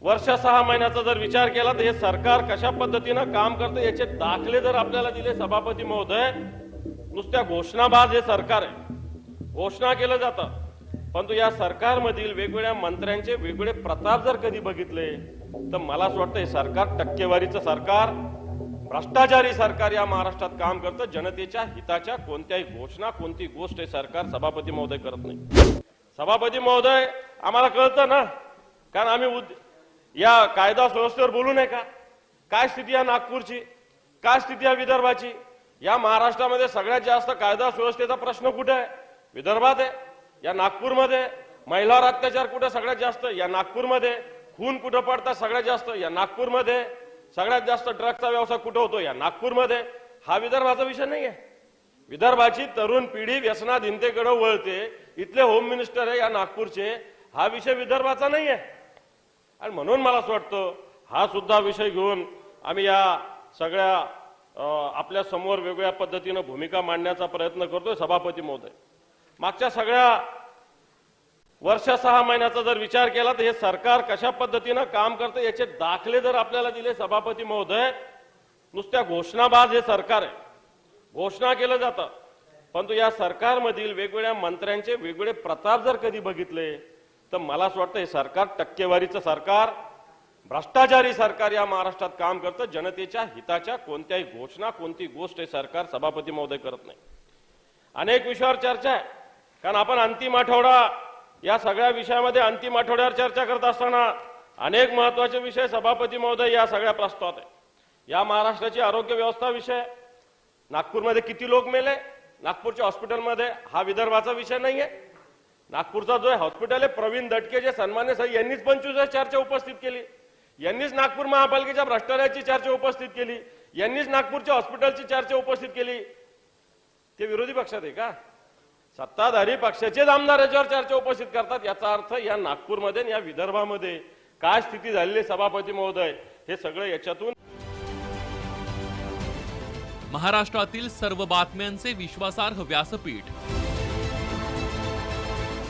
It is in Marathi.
वर्ष सहा महिन्याचा जर विचार केला तर हे सरकार कशा पद्धतीनं काम करतं याचे दाखले जर आपल्याला दिले सभापती महोदय नुसत्या घोषणाबाज हे सरकार आहे. घोषणा केलं जातं. परंतु या सरकारमधील वेगवेगळ्या मंत्र्यांचे वेगवेगळे प्रताप जर कधी बघितले तर मला असं वाटतं हे सरकार टक्केवारीचं सरकार भ्रष्टाचारी सरकार या महाराष्ट्रात काम करतं. जनतेच्या हिताच्या कोणत्याही घोषणा कोणती गोष्ट हे सरकार सभापती महोदय करत नाही. सभापती महोदय आम्हाला कळतं ना? कारण आम्ही उद- या कायदा सुव्यवस्थेवर बोलू नये का? काय स्थिती आहे नागपूरची? काय स्थिती आहे विदर्भाची? या महाराष्ट्रामध्ये सगळ्यात जास्त कायदा सुव्यवस्थेचा प्रश्न कुठे आहे? विदर्भात आहे? या नागपूरमध्ये? महिलावर अत्याचार कुठे सगळ्यात जास्त? या नागपूरमध्ये? खून कुठं पडतात सगळ्यात जास्त? या नागपूरमध्ये? सगळ्यात जास्त ड्रग्सचा व्यवसाय कुठं होतो? या नागपूरमध्ये? हा विदर्भाचा विषय नाही आहे विदर्भाची तरुण पिढी व्यसनात वळते. इथले होम मिनिस्टर आहे या नागपूरचे. हा विषय विदर्भाचा नाही आहे आणि म्हणून मला असं वाटतं हा सुद्धा विषय घेऊन आम्ही या सगळ्या आपल्यासमोर वेगवेगळ्या पद्धतीनं भूमिका मांडण्याचा प्रयत्न करतोय सभापती महोदय. मागच्या सगळ्या वर्ष सहा महिन्याचा जर विचार केला तर हे सरकार कशा पद्धतीनं काम करतं याचे दाखले जर आपल्याला दिले सभापती महोदय नुसत्या घोषणाबाज हे सरकार आहे. घोषणा केलं जातं. परंतु या सरकारमधील वेगवेगळ्या मंत्र्यांचे वेगवेगळे प्रताप जर कधी बघितले तर मला असं वाटतं हे सरकार टक्केवारीचं सरकार भ्रष्टाचारी सरकार या महाराष्ट्रात काम करतं. जनतेच्या हिताच्या कोणत्याही घोषणा कोणती गोष्ट हे सरकार सभापती महोदय करत नाही. अनेक विषयावर चर्चा आहे. कारण आपण अंतिम आठवडा या सगळ्या विषयामध्ये अंतिम आठवड्यावर चर्चा करत असताना अनेक महत्त्वाचे विषय सभापती महोदय या सगळ्या प्रस्तावात आहे या महाराष्ट्राची आरोग्य व्यवस्था विषय नागपूरमध्ये किती लोक मेले? नागपूरच्या हॉस्पिटलमध्ये हा विदर्भाचा विषय नाही आहे नागपूरचा जो हॉस्पिटल आहे प्रवीण दटके जे सन्मान्य साहेब यांनीच पंचवीस चर्चा उपस्थित केली. यांनीच नागपूर महापालिकेच्या भ्रष्टाचाराची चर्चा उपस्थित केली. यांनीच नागपूरच्या हॉस्पिटलची चर्चा उपस्थित केली. ते विरोधी पक्षात आहे का? सत्ताधारी पक्षाचेच आमदार याच्यावर चर्चा उपस्थित करतात. याचा अर्थ या नागपूरमध्ये या विदर्भामध्ये काय स्थिती झालेली सभापती महोदय हे सगळं याच्यातून महाराष्ट्रातील सर्व बातम्यांचे विश्वासार्ह व्यासपीठ